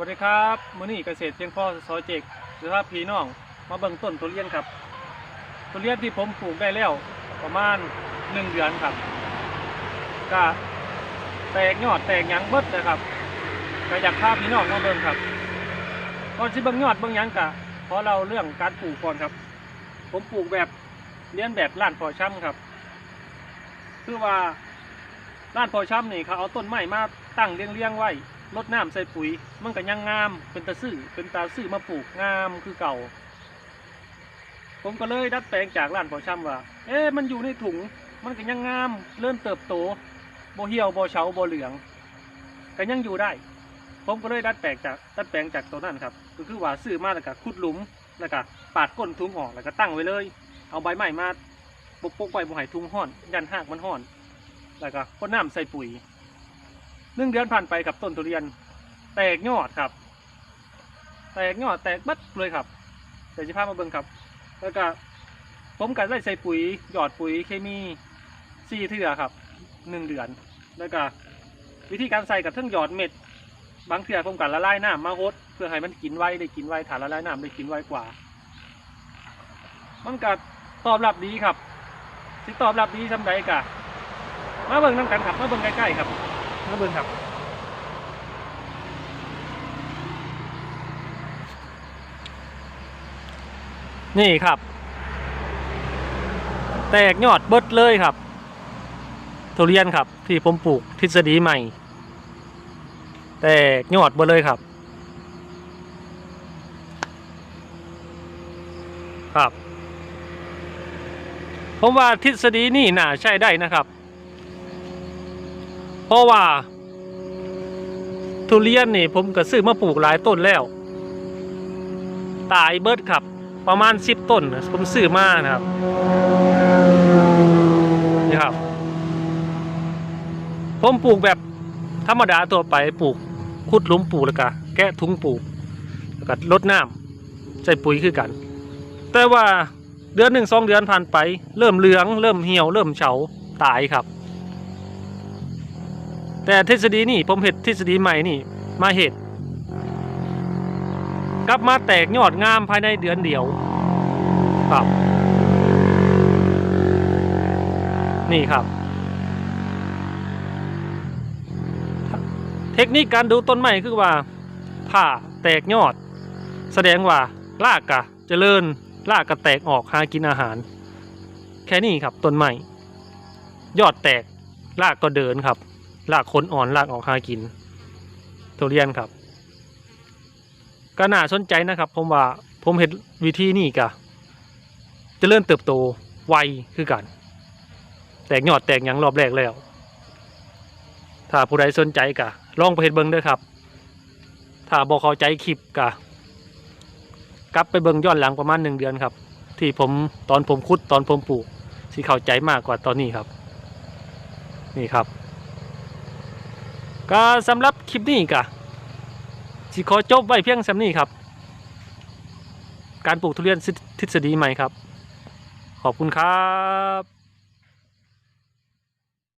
วัสดีครับมื้อนี้เกษตรเพียงพ่อซอยเจกหรือว่าพี่น้อง มาเบิ่งต้นทุเรียนครับทุเรียนที่ผมปลูกได้แล้วประมาณหนึ่งเดือนครับก็แตกยอดแตกหยังเบิดนะครับก็อยากพาพี่น้องมาเบิ่งครับก่อนสิเบิ่งยอดเบิ่งหยังกะขอเราเรื่องการปลูกก่อนครับ ผมปลูกแบบเลี้ยนแบบล้านพอช่ำครับ คือว่าล้านพอช่ำนี่เขาเอาต้นไม้มาตั้งเรียงๆไว้ รดน้ำใส่ปุ๋ย มันก็ยังงาม เป็นตาซื่อเป็นตาซื่อมาปลูกงามคือเก่า ผมก็เลยดัดแปลงจากล้านพอช่ำว่า เอ๊ะมันอยู่ในถุง มันก็ยังงาม เริ่มเติบโตโบเหี่ยวโบเฉาโบเหลืองก็ยังอยู่ได้ ผมก็เลยดัดแปลงจากดัดแปลงจากตัวนั้นครับ ก็คือว่าซื้อมาแล้วก็ขุดหลุมแล้วก็ปาดก้นถุงออกแล้วก็ตั้งไว้เลย เอาใบไม้มาปกปกไว้บ่ให้ถุงห้อน ยันหากมันห้อน แล้วก็พ่นน้ำใส่ปุ๋ย หนึ่งเดือนผ่านไปกับต้นทุเรียน แตกยอดครับ แตกยอดแตกบัดเลยครับเดี๋ยวจะพามาเบิ่งครับ แล้วก็ผมก็ได้ใส่ปุ๋ยหยอดปุ๋ยเคมีสี่เทื่อครับหนึ่งเดือน แล้วก็วิธีการใส่กับเครื่องหยอดเม็ด บางเทื่อผมก็ละลายน้ำมาฮดเพื่อให้มันกินไวได้กินไวถ้าละลายน้ำได้กินไวกว่า มันก็ตอบรับดีครับที่ตอบรับดีสำใดกะมาเบิ่งน้ำกันครับมาเบิ่งใกล้ๆครับ มาเบิ่งครับนี่ครับ แตกยอดเบิดเลยครับ ทุเรียนครับ ที่ผมปลูกทฤษฎีใหม่ แตกยอดเบิดเลยครับ ครับ ผมว่าทฤษฎีนี่น่าใช้ได้นะครับ เพราะว่า ทุเรียนนี่ผมก็ซื้อมาปลูกหลายต้นแล้ว ตายเบิดครับ ประมาณสิบต้นผมซื้อมานะครับนี่ครับ ผมปลูกแบบธรรมดาตัวไปปลูกขุดหลุมปลูกแล้วก็แกะถุงปลูกแล้วก็รดน้ำใส่ปุ๋ยคือกัน แต่ว่าเดือนหนึ่งสองเดือนผ่านไป เริ่มเหลือง เริ่มเหี่ยวเริ่มเฉาตายครับ แต่ทฤษฎีนี่ผมเห็ดทฤษฎีใหม่นี่มาเห็ดกลับมาแตกยอดงามภายในเดือนเดียวครับ นี่ครับ เทคนิคการดูต้นไม้คือว่าผ่าแตกยอด แสดงว่ารากกะเจริญรากกะแตกออกหากินอาหาร แค่นี้ครับต้นไม้ยอดแตกรากก็เดินครับ รากคนอ่อนรากออกหากิน ทุเรียนครับ ก็น่าสนใจนะครับ ผมว่าผมเห็นวิธีนี้กะจะเริ่มเติบโตไวคือกัน แตกยอดแตกยังรอบแรกแล้ว ถ้าผู้ใดสนใจกะลองไปเห็นเบิ้งด้วยครับ ถ้าบอกเข้าใจคลิปกะกลับไปเบิ้งย้อนหลังประมาณหนึ่งเดือนครับ ที่ผมตอนผมคุดตอนผมปลูกที่เข้าใจมากกว่าตอนนี้ครับ นี่ครับ ก็สำหรับคลิปนี้ก็สิขอจบไว้เพียงสำนี้ครับ การปลูกทุเรียนทฤษฎีใหม่ครับ ขอบคุณครับ